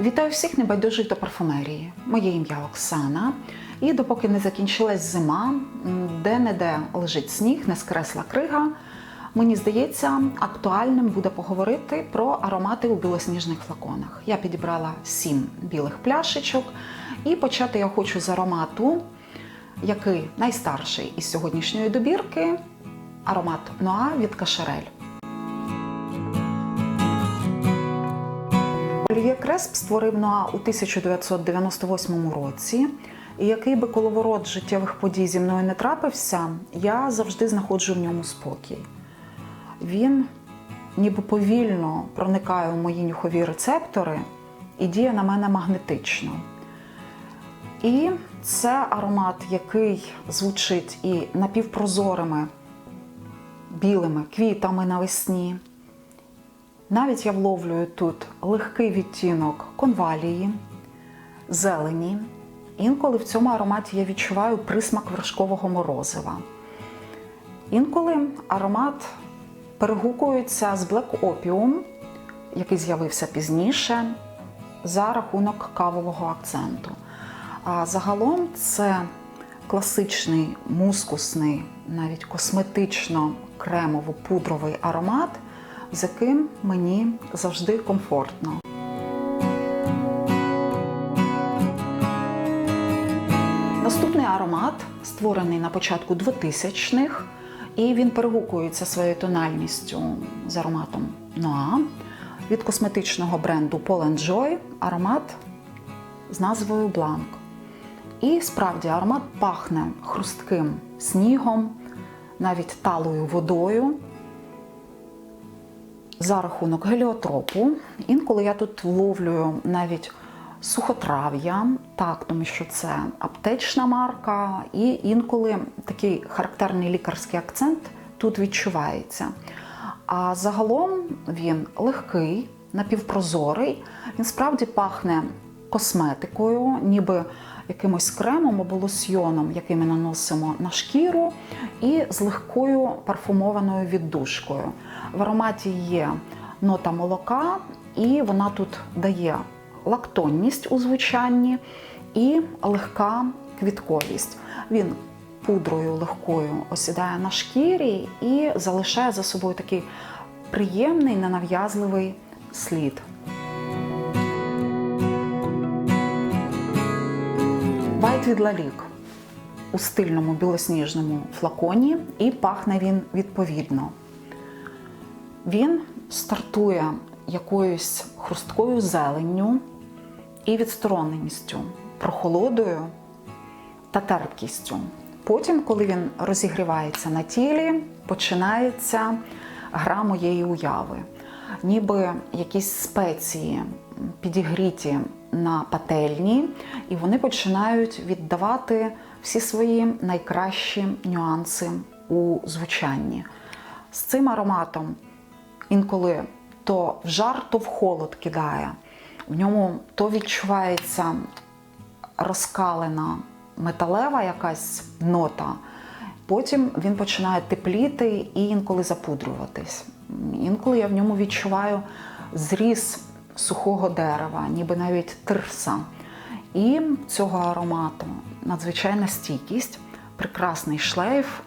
Вітаю всіх небайдужих до парфумерії. Моє ім'я Оксана. І допоки не закінчилась зима, де-не-де лежить сніг, не скресла крига. Мені здається, актуальним буде поговорити про аромати у білосніжних флаконах. Я підібрала сім білих пляшечок, і почати я хочу з аромату, який найстарший із сьогоднішньої добірки аромат Ноа від Кашерель. Олів'є Кресп створив Ноа у 1998 році. І який би коловорот життєвих подій зі мною не трапився, я завжди знаходжу в ньому спокій. Він ніби повільно проникає у мої нюхові рецептори і діє на мене магнетично. І це аромат, який звучить і напівпрозорими білими квітами навесні. Навіть я вловлюю тут легкий відтінок конвалії, зелені. Інколи в цьому ароматі я відчуваю присмак вершкового морозива. Інколи аромат перегукується з Black Opium, який з'явився пізніше, за рахунок кавового акценту. А загалом це класичний мускусний, навіть косметично-кремово-пудровий аромат, з яким мені завжди комфортно. Наступний аромат створений на початку 2000-х, і він перегукується своєю тональністю з ароматом Noa від косметичного бренду Paul Joy аромат з назвою Blanc. І справді аромат пахне хрустким снігом, навіть талою водою. За рахунок геліотропу. Інколи я тут вловлюю навіть сухотрав'я, так, тому що це аптечна марка, і інколи такий характерний лікарський акцент тут відчувається. А загалом він легкий, напівпрозорий, він справді пахне косметикою, ніби якимось кремом або лосьйоном, який ми наносимо на шкіру, і з легкою парфумованою віддушкою. В ароматі є нота молока, і вона тут дає лактонність у звучанні і легка квітковість. Він пудрою легкою осідає на шкірі і залишає за собою такий приємний, ненав'язливий слід. Лалік у стильному білосніжному флаконі, і пахне він відповідно. Він стартує якоюсь хрусткою зеленню і відстороненістю, прохолодою та терпкістю. Потім, коли він розігрівається на тілі, починається гра моєї уяви, ніби якісь спеції підігріті на пательні, і вони починають віддавати всі свої найкращі нюанси у звучанні. З цим ароматом інколи то в жар, то в холод кидає. В ньому то відчувається розкалена металева якась нота. Потім він починає тепліти і інколи запудрюватись. Інколи я в ньому відчуваю зріз сухого дерева, ніби навіть тирса. І цього аромату надзвичайна стійкість, прекрасний шлейф.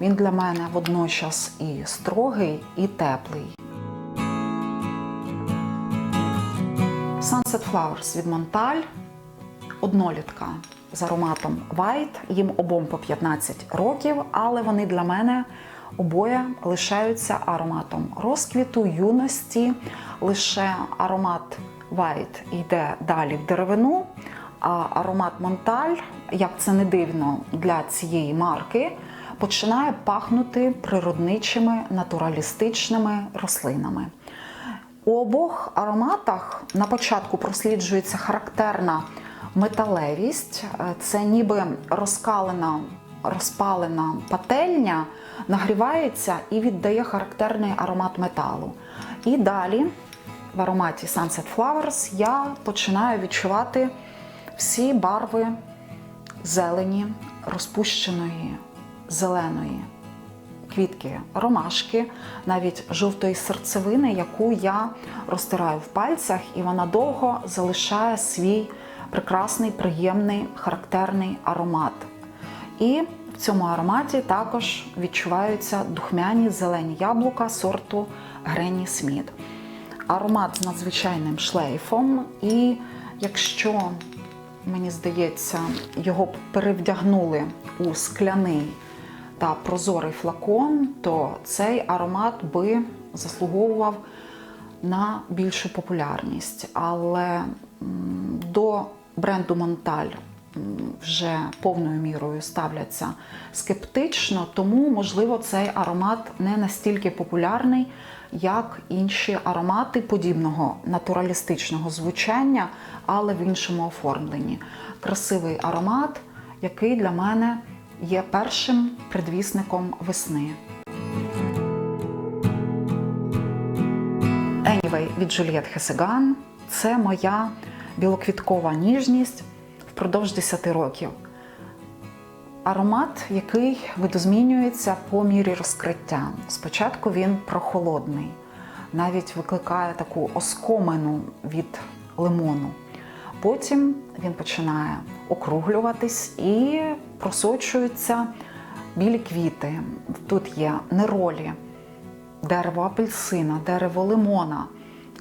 Він для мене водночас і строгий, і теплий. Sunset Flowers від Монталь, однолітка з ароматом White. Їм обом по 15 років, але вони для мене обоє лишаються ароматом розквіту, юності. Лише аромат White йде далі в деревину, а аромат Монталь, як це не дивно для цієї марки, починає пахнути природничими натуралістичними рослинами. У обох ароматах на початку просліджується характерна металевість, це ніби розкалена, розпалена пательня, нагрівається і віддає характерний аромат металу. І далі в ароматі Sunset Flowers я починаю відчувати всі барви зелені, розпущеної, зеленої квітки ромашки, навіть жовтої серцевини, яку я розтираю в пальцях, і вона довго залишає свій прекрасний, приємний, характерний аромат. І в цьому ароматі також відчуваються духмяні зелені яблука сорту Гренні Сміт. Аромат з надзвичайним шлейфом, і якщо, мені здається, його перевдягнули у скляний та прозорий флакон, то цей аромат би заслуговував на більшу популярність. Але до бренду Монталь вже повною мірою ставляться скептично, тому, можливо, цей аромат не настільки популярний, як інші аромати подібного натуралістичного звучання, але в іншому оформленні. Красивий аромат, який для мене є першим предвісником весни. Anyway від Джуліет Хесеган це моя білоквіткова ніжність впродовж 10 років. Аромат, який видозмінюється по мірі розкриття. Спочатку він прохолодний, навіть викликає таку оскомину від лимону. Потім він починає округлюватись і просочуються білі квіти. Тут є неролі, дерево апельсина, дерево лимона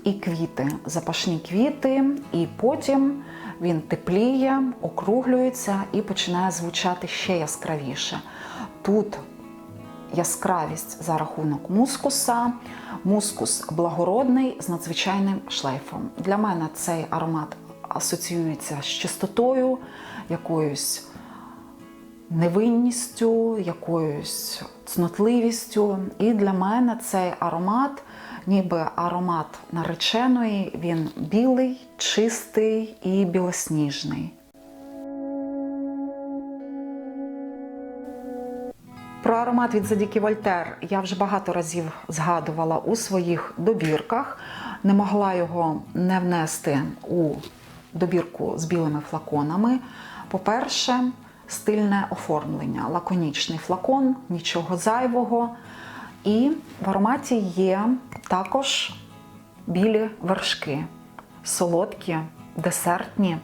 і квіти, запашні квіти, і потім він тепліє, округлюється і починає звучати ще яскравіше. Тут яскравість за рахунок мускуса, мускус благородний з надзвичайним шлейфом. Для мене цей аромат асоціюється з чистотою, якоюсь невинністю, якоюсь цнотливістю. І для мене цей аромат, ніби аромат нареченої, він білий, чистий і білосніжний. Про аромат від Задіки Вольтер я вже багато разів згадувала у своїх добірках. Не могла його не внести у добірку з білими флаконами. По-перше, стильне оформлення, лаконічний флакон, нічого зайвого. І в ароматі є також білі вершки, солодкі, десертні.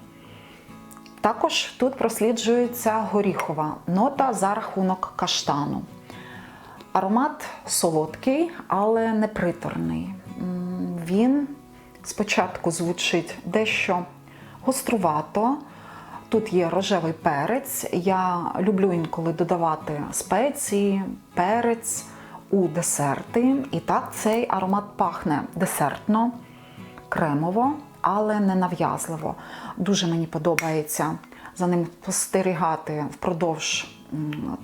Також тут просліджується горіхова нота за рахунок каштану. Аромат солодкий, але не приторний. Він спочатку звучить дещо гострувато. Тут є рожевий перець. Я люблю інколи додавати спеції, перець у десерти. І так цей аромат пахне десертно, кремово, але не нав'язливо. Дуже мені подобається за ним спостерігати впродовж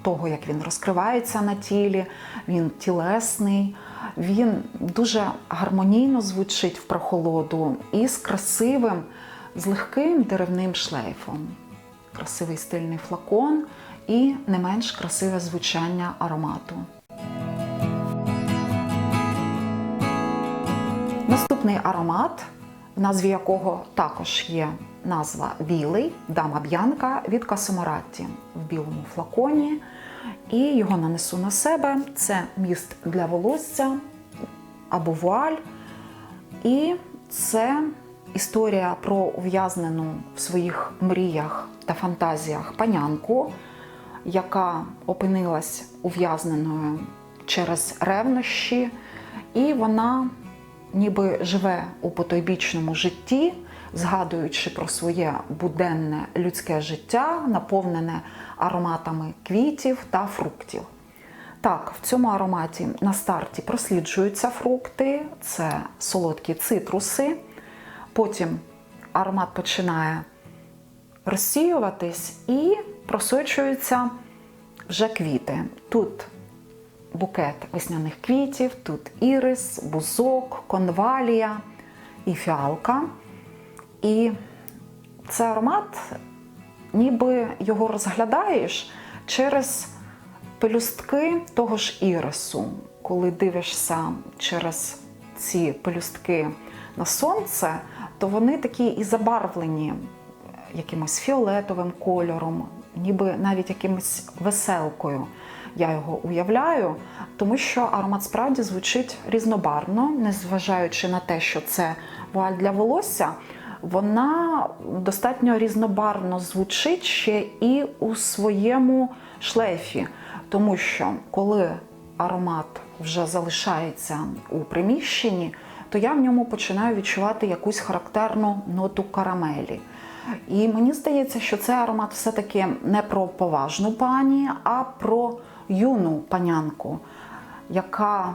того, як він розкривається на тілі. Він тілесний, він дуже гармонійно звучить в прохолоду і з красивим, з легким деревним шлейфом. Красивий стильний флакон і не менш красиве звучання аромату. Наступний аромат, в назві якого також є назва білий, дама б'янка від Касомаратті в білому флаконі. І його нанесу на себе. Це міст для волосся або вуаль. І це історія про ув'язнену в своїх мріях та фантазіях панянку, яка опинилась ув'язненою через ревнощі, і вона ніби живе у потойбічному житті, згадуючи про своє буденне людське життя, наповнене ароматами квітів та фруктів. Так, в цьому ароматі на старті просліджуються фрукти, це солодкі цитруси. Потім аромат починає розсіюватись і просочуються вже квіти. Тут букет весняних квітів, тут ірис, бузок, конвалія і фіалка. І це аромат, ніби його розглядаєш через пелюстки того ж ірису. Коли дивишся через ці пелюстки на сонце, то вони такі і забарвлені якимось фіолетовим кольором, ніби навіть якимось веселкою. Я його уявляю, тому що аромат справді звучить різнобарвно, незважаючи на те, що це вуаль для волосся, вона достатньо різнобарвно звучить ще і у своєму шлейфі, тому що коли аромат вже залишається у приміщенні, то я в ньому починаю відчувати якусь характерну ноту карамелі. І мені здається, що цей аромат все-таки не про поважну пані, а про юну панянку, яка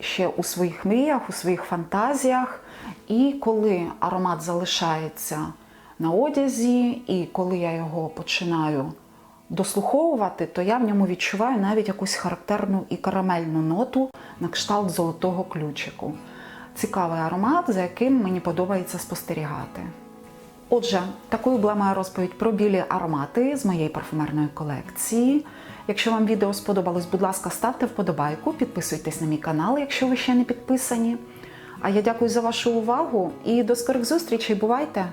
ще у своїх мріях, у своїх фантазіях. І коли аромат залишається на одязі, і коли я його починаю дослуховувати, то я в ньому відчуваю навіть якусь характерну і карамельну ноту на кшталт золотого ключику. Цікавий аромат, за яким мені подобається спостерігати. Отже, такою була моя розповідь про білі аромати з моєї парфумерної колекції. Якщо вам відео сподобалось, будь ласка, ставте вподобайку, підписуйтесь на мій канал, якщо ви ще не підписані. А я дякую за вашу увагу і до скорих зустрічей. Бувайте!